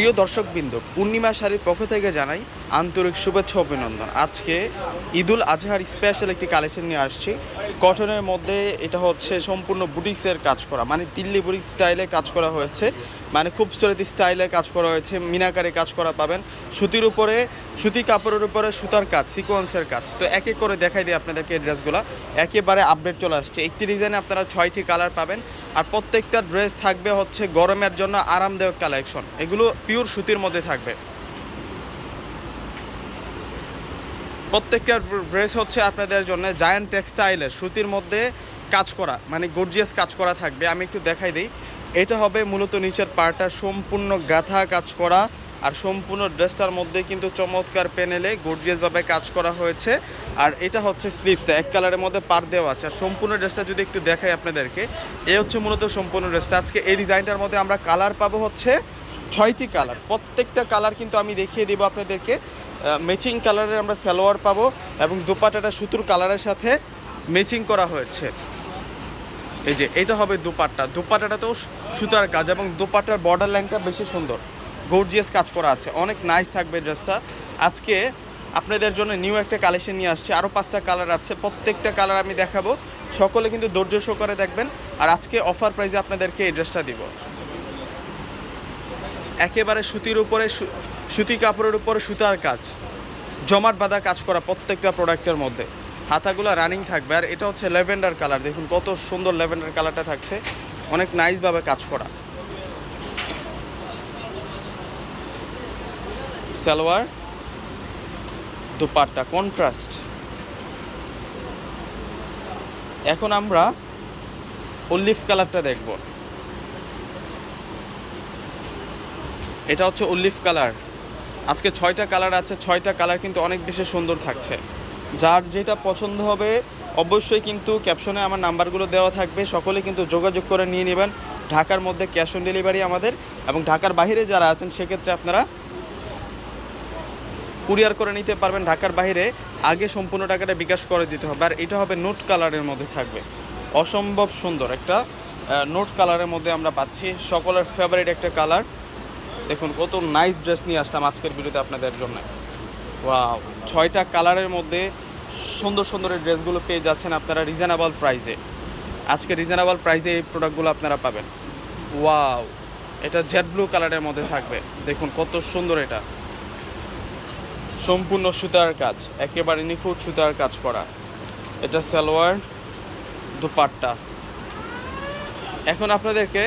প্রিয় দর্শকবৃন্দ, পূর্ণিমা শাড়ির পক্ষ থেকে জানাই আন্তরিক শুভেচ্ছা অভিনন্দন। আজকে ঈদুল আজহার স্পেশাল একটি কালেকশন নিয়ে আসছি। কটনের মধ্যে এটা হচ্ছে সম্পূর্ণ বুটিক্সের কাজ করা মানে দিল্লি বুটিক স্টাইলে কাজ করা হয়েছে। মানে খুব সুরতি স্টাইলে কাজ করা হয়েছে, মিনাকারে কাজ করা পাবেন। সুতির উপরে সুতি কাপড়ের উপরে সুতার কাজ সিকোয়েন্সের কাজ। তো এক করে দেখাই দিই আপনাদেরকে এই ড্রেসগুলো একেবারে আপডেট চলে আসছে। একটি ডিজাইনে আপনারা ছয়টি কালার পাবেন। আর প্রত্যেকটা ড্রেস থাকবে হচ্ছে গরমের জন্য আরামদায়ক কালেকশন এগুলো পিওর সুতির মধ্যে থাকবে। প্রত্যেকটা ড্রেস হচ্ছে আপনাদের জন্য জায়ান্ট টেক্সটাইলের সুতির মধ্যে কাজ করা মানে গর্জিয়াস কাজ করা থাকবে। আমি একটু দেখাই দিই। এটা হবে মূলত নিচের পার্টটা সম্পূর্ণ গাথা কাজ করা। আর সম্পূর্ণ ড্রেসটার মধ্যে কিন্তু চমৎকার প্যানেলে গর্জিয়াসভাবে কাজ করা হয়েছে। আর এটা হচ্ছে স্লিপসটা এক কালারের মধ্যে পার দেওয়া আছে। আর সম্পূর্ণ ড্রেসটা যদি একটু দেখাই আপনাদেরকে, এ হচ্ছে মূলত সম্পূর্ণ ড্রেসটা। আজকে এই ডিজাইনটার মধ্যে আমরা কালার পাবো হচ্ছে ছয়টি কালার। প্রত্যেকটা কালার কিন্তু আমি দেখিয়ে দেবো আপনাদেরকে। ম্যাচিং কালারের আমরা সালোয়ার পাবো এবং দুপাটাটা সুতুর কালারের সাথে ম্যাচিং করা হয়েছে। এই যে, এটা হবে দুপাট্টা। দুপাট্টাটাতেও সুতার কাজ এবং দুপাট্টার বর্ডার লাইনটা বেশি সুন্দর। গর্জিয়াস কাজ করা আছে। অনেক নাইস থাকবে ড্রেসটা আজকে আপনাদের জন্য নিউ একটা কালেকশন নিয়ে আসছে। আরও পাঁচটা কালার আছে। প্রত্যেকটা কালার আমি দেখাবো। সকলে কিন্তু ধৈর্য সহকারে দেখবেন। আর আজকে অফার প্রাইজে আপনাদেরকে এই ড্রেসটা দিব। একেবারে সুতির উপরে সুতি কাপড়ের উপরে সুতার কাজ। জমাট বাঁধা কাজ করা প্রত্যেকটা প্রোডাক্টের মধ্যে। হাতাগুলো রানিং থাকবে। আর এটা হচ্ছে ল্যাভেন্ডার কালার দেখুন কত সুন্দর ল্যাভেন্ডার কালারটা থাকছে। অনেক নাইসভাবে কাজ করা। সালোয়ার, দুপাট্টা কন্ট্রাস্ট এখন আমরা অলিভ কালারটা দেখব। এটা হচ্ছে অলিভ কালার আজকে ছয়টা কালার আছে, ছয়টা কালার কিন্তু অনেক বেশি সুন্দর থাকছে। যার যেটা পছন্দ হবে, অবশ্যই কিন্তু ক্যাপশনে আমার নাম্বারগুলো দেওয়া থাকবে। সকলে কিন্তু যোগাযোগ করে নিয়ে নেবেন। ঢাকার মধ্যে ক্যাশ অন ডেলিভারি আমাদের এবং ঢাকার বাইরে যারা আছেন, সেক্ষেত্রে আপনারা কুরিয়ার করে নিতে পারবেন ঢাকার বাইরে। আগে সম্পূর্ণ টাকাটা বিকাশ করে দিতে হবে। আর এটা হবে নোট কালারের মধ্যে থাকবে। অসম্ভব সুন্দর একটা নোট কালারের মধ্যে আমরা পাচ্ছি। সকলের ফেভারিট একটা কালার। দেখুন, কত নাইস ড্রেস নিয়ে আসলাম আজকের ভিডিওতে আপনাদের জন্য। ওয়াও ছয়টা কালারের মধ্যে সুন্দর সুন্দর এই ড্রেসগুলো পেয়ে যাচ্ছেন আপনারা রিজনেবল প্রাইসে আজকে রিজনেবল প্রাইসে এই প্রোডাক্টগুলো আপনারা পাবেন। ওয়াও এটা জেড ব্লু কালারের মধ্যে থাকবে। দেখুন, কত সুন্দর এটা। সম্পূর্ণ সুতার কাজ, একেবারে নিখুঁত সুতার কাজ করা। এটা সালোয়ার দুপাট্টা। এখন আপনাদেরকে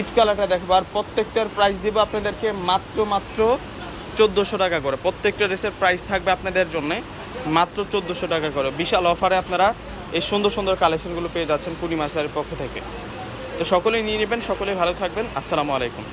ইট কালারটা দেখব, আর প্রত্যেকটার প্রাইস দিব আপনাদেরকে মাত্র মাত্র চোদ্দোশো টাকা করে। প্রত্যেকটা ড্রেসের প্রাইস থাকবে আপনাদের জন্য মাত্র চোদ্দোশো টাকা করে। বিশাল অফারে আপনারা এই সুন্দর সুন্দর কালেকশনগুলো পেয়ে যাচ্ছেন পূর্ণিমা স্যারের পক্ষ থেকে। তো সকলেই নিয়ে নেবেন, সকলেই ভালো থাকবেন। আসসালামু আলাইকুম।